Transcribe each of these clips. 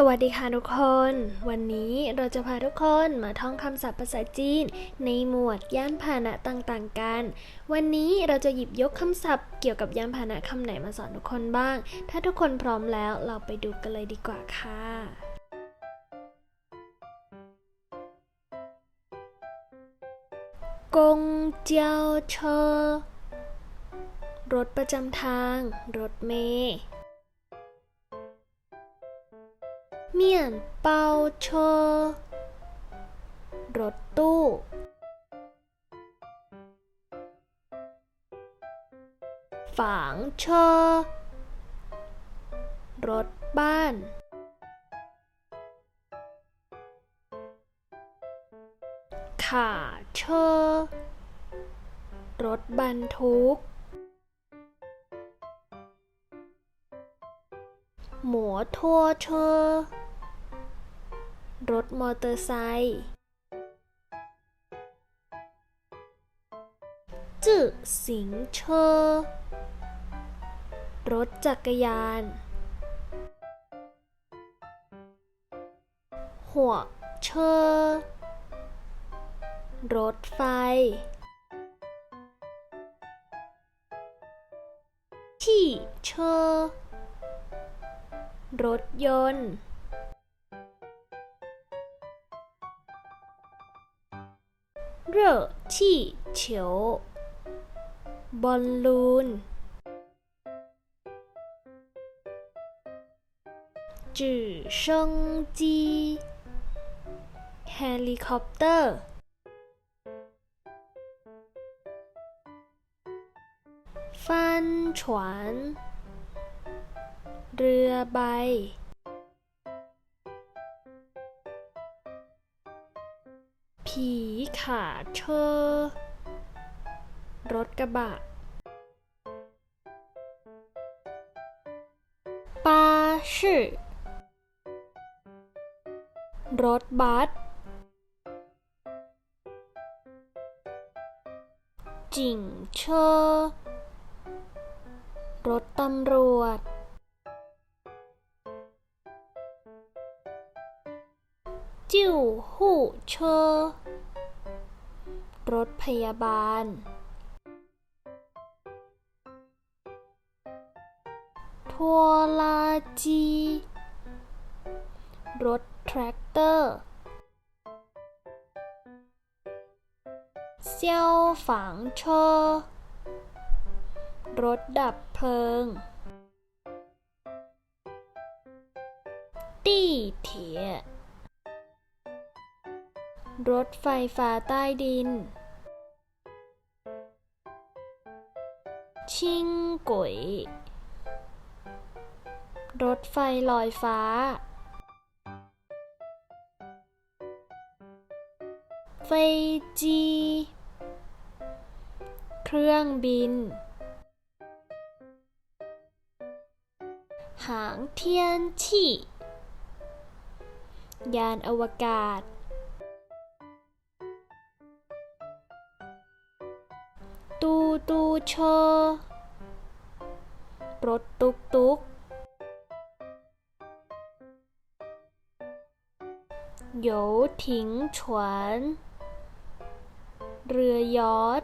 สวัสดีค่ะทุกคน วันนี้เราจะพาทุกคนมาท่องคำศัพท์ภาษาจีน ในหมวดย่านพาหนะต่างๆกัน วันนี้เราจะหยิบยกคำศัพท์เกี่ยวกับย่านพาหนะคำไหนมาสอนทุกคนบ้าง ถ้าทุกคนพร้อมแล้วเราไปดูกันเลยดีกว่าค่ะกงเจียวเชอรถประจำทาง รถเมล์ เมี่ยนเปาเชอรถตู้ฝางเชอรถบ้าน ขาเชอรถบรรทุก หมัวทัวเชอรถมอเตอร์ไซค์จื่อสิงเชอรถจักรยาน หัวเชอรถไฟที่เชอ รถยนต์ เร่อที่เฉียวบอลลูนจื่อเชิงจีเฮลิคอปเตอร์ฟันฉวน เรือใบผีขาเชอรถกระบะ巴士รถบัสจิ่งเชอรถตำรวจ จิ้วหู่เชอรถพยาบาล ทัวลาจี รถแทรกเตอร์ เซียวฝังเชอรถดับเพลิง รถไฟฟ้าใต้ดิน ชิงก๋วยรถไฟลอยฟ้า เฟยจี เครื่องบิน หางเทียนที่ ยานอวกาศูเชอรถตุกตุกโยวถิงฉวนเรือยอท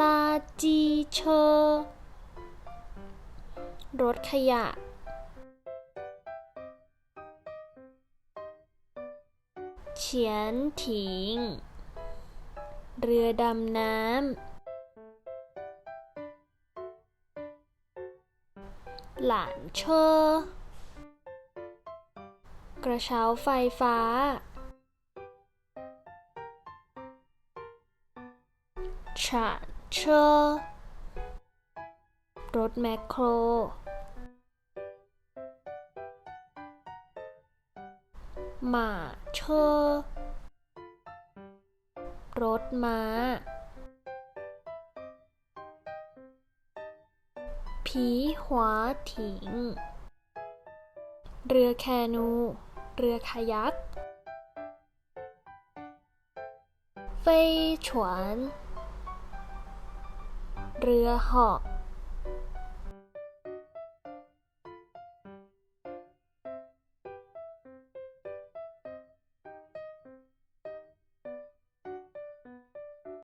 ลาจีเชอรถขยะ เฉียนถิง เรือดำน้ำ หลานเชอกระเช้าไฟฟ้า ฉานเชอรถแมคโคร หมาเชอ รถม้า ผีหัวถิง เรือแคนู เรือคายักเฟยฉวน เรือเหาะ